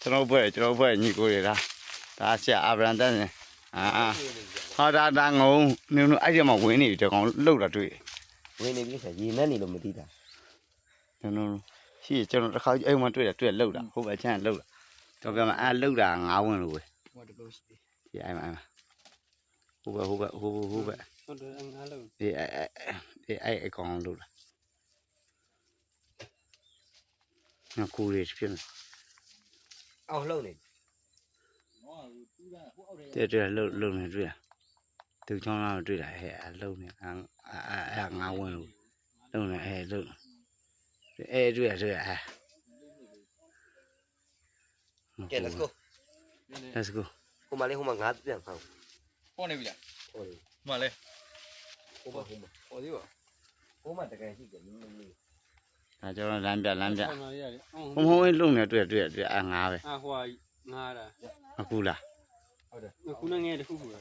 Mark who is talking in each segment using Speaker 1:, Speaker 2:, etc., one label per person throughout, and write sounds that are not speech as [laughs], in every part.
Speaker 1: ကျွန်တော်ဘွဲကျွန်တော်ဘွဲညီကိုတွေလားဒါဆရာအာဗရန်တန်နေအာဟာဒါဒါငုံနင်တို့အဲ့ဒီမှာဝင်နေပြီတကောင်လှုပ်တာတွေ့
Speaker 2: ဝင်နေပြီဆိုရေနဲ့နေလို့မသိတာ
Speaker 1: ကျွန်တော်ရှိကျွန်တော်တစ်ခါအဲ့မှာတွေ့တယ်တွေ့လှုပ်တာဟုတ်ပဲချမ်းလှုပ်တာတော့ပြောမှာအဲ့လှုပ်တာငါးဝင်လို့ပဲ
Speaker 3: ဟိုတလို့ရှိတယ်
Speaker 1: ဒီအဲ့မှာဟုတ်ပဲဟုတ်ပဲဟုတ်ပဲဟုတ်ပဲ
Speaker 3: ဟုတ်တယ်ငါလို့
Speaker 1: ဒီအဲ့အဲ့အဲ့အကောင်လှုပ်တာငါကိုရီဖြစ်နေ
Speaker 2: အောက်လှုပ်နေ
Speaker 1: တဲ့တဲ့လှုပ်လှုပ်နေတွေ့ရသူချောင်းလာတွေ့တာဟဲ့အလှုပ်နေအဲ့အဲ့ငါးဝင်လို့လှုပ်နေအဲ့လှုပ်အဲ့တွေ့ရတွေ့ရအဲ့
Speaker 2: ကဲ let's go
Speaker 1: let's go
Speaker 2: ဟိုမှာလေးဟိုမှာငါပြန်ဖောက်
Speaker 3: ဟောနေပြီလား
Speaker 2: ဟိုလေ
Speaker 3: မှန်လဲ
Speaker 2: ဟို မှာဟိုမှာ
Speaker 3: ဟောသေးပါ
Speaker 2: ဟိုမှာတကယ်ရှိတယ်မင်းမင်း
Speaker 1: ဒါကျွန်တော်လမ်းပြလမ်းပြ
Speaker 3: မှန်ပါရတယ်
Speaker 1: ဘုံဘုံလုံးနေတွေ့တွေ့တွေ့အငါးပဲ
Speaker 3: အာဟိုငါတာ
Speaker 1: အခုလား
Speaker 3: ခုနငယ်တခုခုပဲ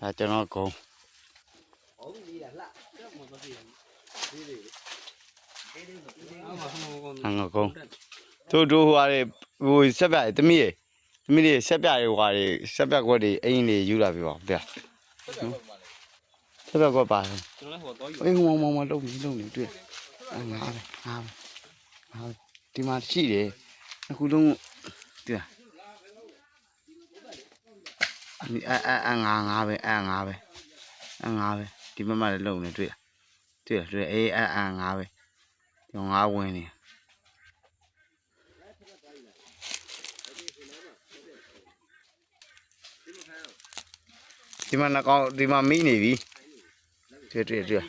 Speaker 1: ဒါကျွန်တော်ကုန်း
Speaker 2: ဟုတ်ပြီလားလှ
Speaker 3: တော့မပါသေးဘူးသေးသေး
Speaker 2: ဒေးဒေးမပြီးသေး
Speaker 3: အာမဟမောကော
Speaker 1: အငါကုန်းတို့တို့ဟိုဟာတွေဟိုဆက်ပြတမီးရေတမီးတွေဆက်ပြတွေဟိုဟာတွေဆက်ပြကွက်တွေအင်းတွေယူလာပြပါဗျာ ဆက်ပြကွက်ပါ
Speaker 3: ကျွန်တော်လည်းဟိုတော့ယူ
Speaker 1: အေးဟိုမောင်မောင်လုံးနေလုံးနေတွေ့အငါးပဲငါးပဲငါးပဲဒီမှာရှိတယ်အခုလုံးတွေ့ဒီအအအငါးငါးပဲအငါးပဲအငါးပဲဒီမမလည်းလုံးနေတွေ့တွေ့တွေ့အေးအအငါးပဲဒီငါးဝင်နေဒီမှာနောက်ကောင်ဒီမှာမိနေပြီ တွေ့တွေ့တွေ့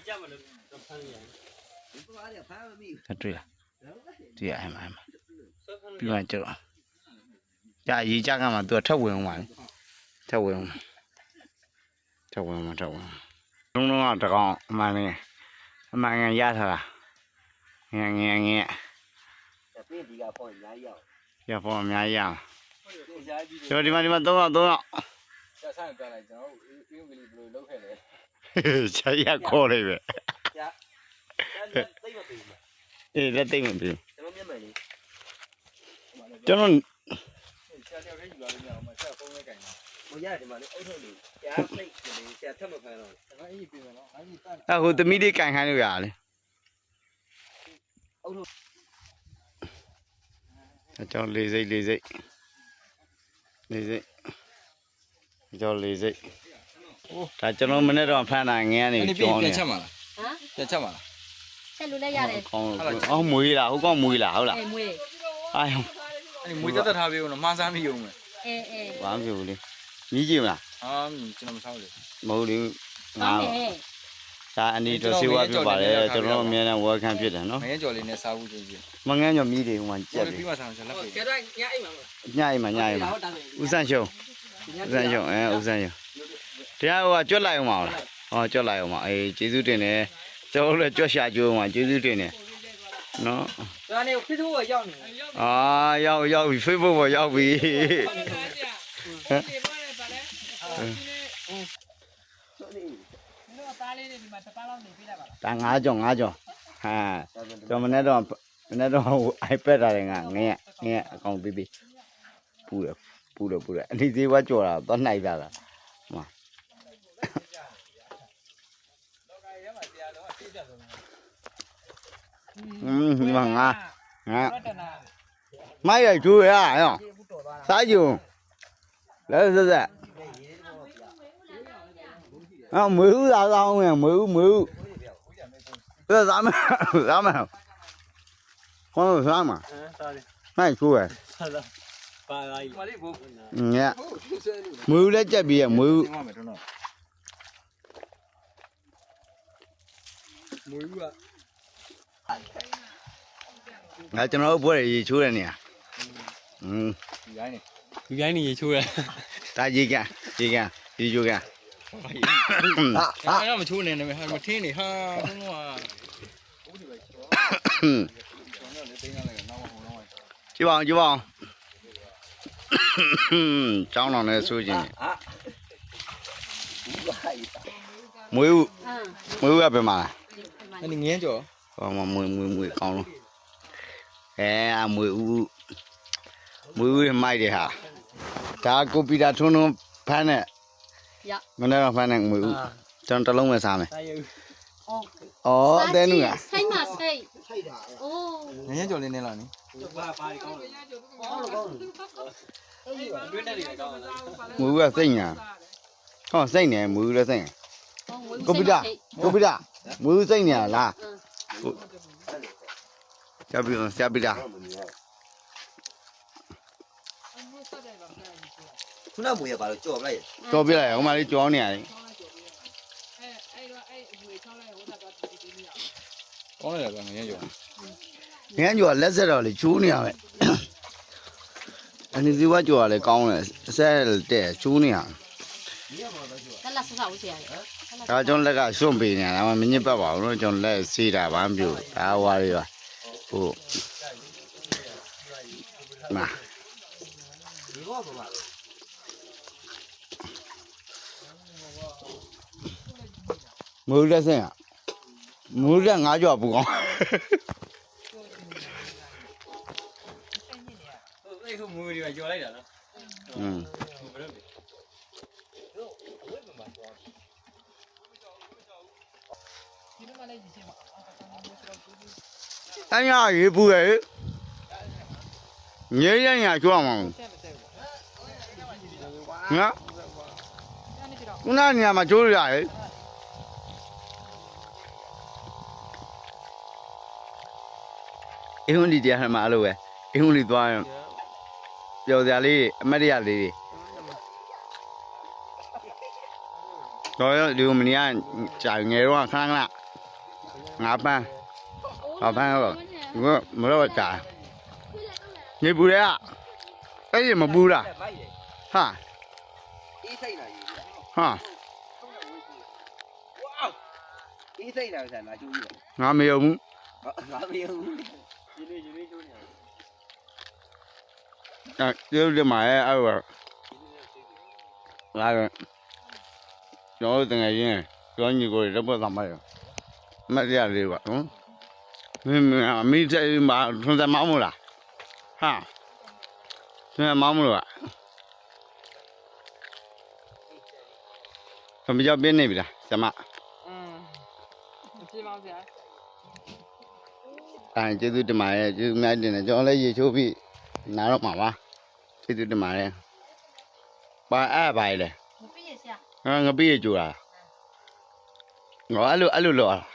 Speaker 3: တွေ့
Speaker 1: လားတွေ့ရအ
Speaker 3: မှန်ပြီးမှကြော
Speaker 2: က်ကြာရေးကြကမှသူ
Speaker 1: ကထက်ဝင်အောင်ပါလေထက်ဝင်အောင်ထက်ဝင်အောင်ထက်ဝင်အောင်လုံးလုံးကတကောင်အမှန်ငယ်အမှန်ငယ်ရထားတာငယ်ငယ်ငယ်
Speaker 2: ပြင်းဒီကပေါ့အများကြီး
Speaker 1: အောင်ရပေါ့အများ
Speaker 3: ကြီးအောင်ကျွ
Speaker 1: န်တော်ဒီမှာဒီမှာ၃တော့၃တော့
Speaker 3: ဆက်ဆန့်ပြလိုက်ကျွန်တော်တို့အင်္ဂလိပ်ဘယ်လိုလုပ်ခဲ့လဲ
Speaker 1: ဆရာခေါ်လို
Speaker 2: က်ပဲဆရာလက်သိမ့်မပေးဘူး
Speaker 1: အေးလက်သိမ့်မပေးဘူး
Speaker 2: ကျွန်တော်မျက်မှန်လေး
Speaker 1: ကျွန်တော်
Speaker 3: ဆရာတယောက်တည်းယူလာလို့မရအောင်မဆက်ဖုန်းလေးကင်တာ
Speaker 2: မရဒီမှာလေးအုပ်ထုတ်လေးဆရာသိမ့်လေးဆရာထပ်မဖမ်းတော့
Speaker 3: ကျွန်တော်အေးပြေးမယ်နော်အဲ့ဒီတန်
Speaker 1: အဟိုသမီးလေးကင်ခိုင်းလို့ရလေအုပ်ထုတ်အကြောင်းလေးစိတ်လေးစိတ်လေးစိတ်အကြောင်းလေးစိတ် ဒါကျွန်တော်မနေ့တော့ဖမ်းတာငင်းကနေ
Speaker 3: အဲ့ဒီ
Speaker 1: ကြောင်း
Speaker 3: ပြ
Speaker 1: နေ
Speaker 3: န်ချက်မှာလား
Speaker 4: ဟမ်
Speaker 3: ပြန်ချက်မှာလား
Speaker 4: ဆက်လို့လည်းရတယ်
Speaker 1: ကောင်းအော်မွေးလားဟုတ်ကောင်းမွေးလားဟုတ်လား
Speaker 4: အေးမွေး
Speaker 1: အာယုံ
Speaker 3: အဲ့ဒီမွေးတက်တက်ထားပေးဦးနော်မှားစမ်းမိအောင်မယ်
Speaker 4: အေးအေး
Speaker 1: ဘာမှမဖြစ်ဘူးလေညီးကြည့်မလား
Speaker 3: အာကျွန်တော်မဆောင်လေ
Speaker 1: မဟုတ်လေငါ
Speaker 4: ကောင်းတယ်
Speaker 1: ဒါအနီတော်စေဝါပြပါတယ်ကျွန်တော်အများနဲ့ဝယ်ခံဖြစ်တယ်နော်
Speaker 3: မင်းကြော်လေးနဲ့စားဖို့ကြည့်ကြည့်
Speaker 1: မငန်းညော်မြည်တွေဟိုမှာကြက်
Speaker 3: ပြီး
Speaker 1: တယ်
Speaker 3: မှဆောင်ချက်လက်ပြီ
Speaker 4: ကျတော့ညအိမ်မှာ
Speaker 1: ညအိမ်မှာညအိမ်မှာဦးဆန်းရှုံဦးဆန်းရှုံအဲဦးဆန်းရှုံ တရားဟိုကကြွက်လိုက်အောင်ပါလားဟောကြွက်လိုက်အောင်ပါအေးကျေးဇူးတင်တယ်ကျွန်တော်လည်းကြွက်ရှာကြိုးအောင်ပါကျေးဇူးတင်တယ်နော်
Speaker 4: ဒါနဲ့ဖိထိုးကရောက်နေ
Speaker 1: အာရောက်ရောက်ပြီ Facebook ပေါ်ရောက်ပြီဒါငါးကြောင်ငါးကြောင်ဟာကျွန်တော်မနေ့တော့မနေ့တော့ iPad ရတယ်ငါငဲ့ငဲ့အကောင့်ပြီးပြီးပူတယ်ပူတယ်ပူတယ်အဒီသေးဝါကြော်တာသွားနှိုက်တာလားဟိုอืมဒီမှာ bằng à. mấy này chui à ấy sao sai dù đấy rất dễ à? Mướu ra đâu nè mướu mướu ra ra mà [laughs] ra mà. Con rồi ra mà.
Speaker 3: Này chui à nhá mướu
Speaker 1: đấy chả bìa
Speaker 3: mướu mướu à ငါကျွန်တော်တို့ဘွဲ့
Speaker 1: ရေချိုးတဲ့နေရာอืม
Speaker 3: ဒီတိုင်းနေလူတိုင်းနေရေချိုးတယ်ဒါရေ
Speaker 1: ကန်ရေကန်ရေချိုးက
Speaker 3: န်ဟာဟာတော့မချိုးနေနဲ့ဟာမထင်းနေဟာဘုန်းတော်ကကြည့်ပါအောင်ကြည့်ပါအောင်ကျော
Speaker 1: င်းတော်နဲ့ဆိုခြင်းမွေးဦးမွေး
Speaker 2: ဦးကပြ
Speaker 1: န်มาလား
Speaker 3: အဲ့ဒီငင်းကြော်
Speaker 1: ဟောမမွေမွေမွေကောင်းလုံးအဲအမွေဦးမွေဦးမိုက်တယ်ဟာဒါကိုပီတာထွန်းထွန်းဖမ်းနဲ့
Speaker 4: ရ
Speaker 1: မနေ့တော့ဖမ်းနဲ့မွေဦးကျွန်တော်တလုံးပဲစားမယ်
Speaker 4: အော်
Speaker 1: တဲနူက
Speaker 4: ဆိုင်မှာဆိုင်ဆို
Speaker 3: င်ပါအိုးငញ្ញကျော်လေးနေလာနိ
Speaker 2: ဘာပါကောင်းလားကောင်းလားတွင်းတက်နေကောင်းလား
Speaker 1: မူကစိတ်ညာဟောစိတ်နေမူလည်းစိတ်ညာကွန်ပျူတာကွန်ပျူတာမူစိတ်ညာလား ဆက်ပြီးဆက်ပြီးတာ
Speaker 2: ခုနမွေရပါလို့ကြော်ပလိုက်
Speaker 1: ကြောပြလိုက်ဟိုမှာလေးကြောနေရတယ်
Speaker 3: ကောင်းတယ်ဗျငင်းကြော်
Speaker 1: ငန်းကြောလက်ဆက်တော့လေချိုးနေရပဲအနေစီဝါကြောကလည်းကောင်းတယ်ဆက်တဲ့ချိုးနေရ
Speaker 4: တက်လာဆောက်ဦးစီရတယ်
Speaker 1: ဒါကျွန်တော်လက်ကရွှွန့်ပေးနေတာမမြစ်ပတ်ပါဘူးလို့ကျွန်တော်လက်စေးတာဘာမပြုတ်ဒါဝါရီပါဟုတ်မာမူလက်စင်ကမူလက်ငါးကြော်ပူကောင်း
Speaker 2: ဟိုမူရီကကြော်လိုက်တာနော်
Speaker 1: อืม အညာရေးပူရဲ့ငယ်ရညာကျွမ်းမအောင်ငါခုနနေရာမှာကျိုးရရဲ့အင်းဝင်ဒီတရားမှာအဲ့လိုပဲအင်းဝင်ဒီသွားရင်ပျော်စရာလေးတွေအမတ်တရလေးတွေတော့ရဒီမနီကကြာငယ်တော့ခဏခဏ ငါပန်းငါပန်းတော့ငါမလို့ကြာနေပူရဲอ่ะအဲ့ဒီမပူလား
Speaker 2: ဘိုက်လေ
Speaker 1: ဟာ
Speaker 2: အေးစိတ်လာကြီး
Speaker 1: ဟာ
Speaker 2: ဝေါအေးစိတ်လာဆန်လာကျူးကြီး
Speaker 1: ငါမယုံဘူး
Speaker 2: ငါမယုံဘူးဒီနေ့ဒီနေ့ကျူးနေ
Speaker 1: အဲကျိုးဒီမှာအဲ့အဲ့တော့လာတော့ကျွန်တော်တို့တကယ်ချင်းကျောင်းကြီးကိုရပ်ပတ်သွားမှာရ မတ်ရလေးပါနော်မင်းမင်းအမိတဲ့မှာထွန်းစမောင်းမလားဟာထွန်းစမောင်းမလားခမကြောက်ပြင်းနေပြီလားဇမ
Speaker 4: อืมပြေမောင်းစရာ
Speaker 1: အဲကျေးဇူးတင်ပါတယ်ကျေးဇူးများတင်တယ်ကျွန်တော်လည်းရေချိုးပြီးနားတော့မှာပါကျေးဇူးတင်ပါတယ်ပါအဲ့ပါလေ
Speaker 4: မပြည့်စရာ
Speaker 1: ငါငပိရကြိုတာငါအဲ့လိုအဲ့လိုလော
Speaker 4: မပြည့်ရဘူးဒီမှာတက်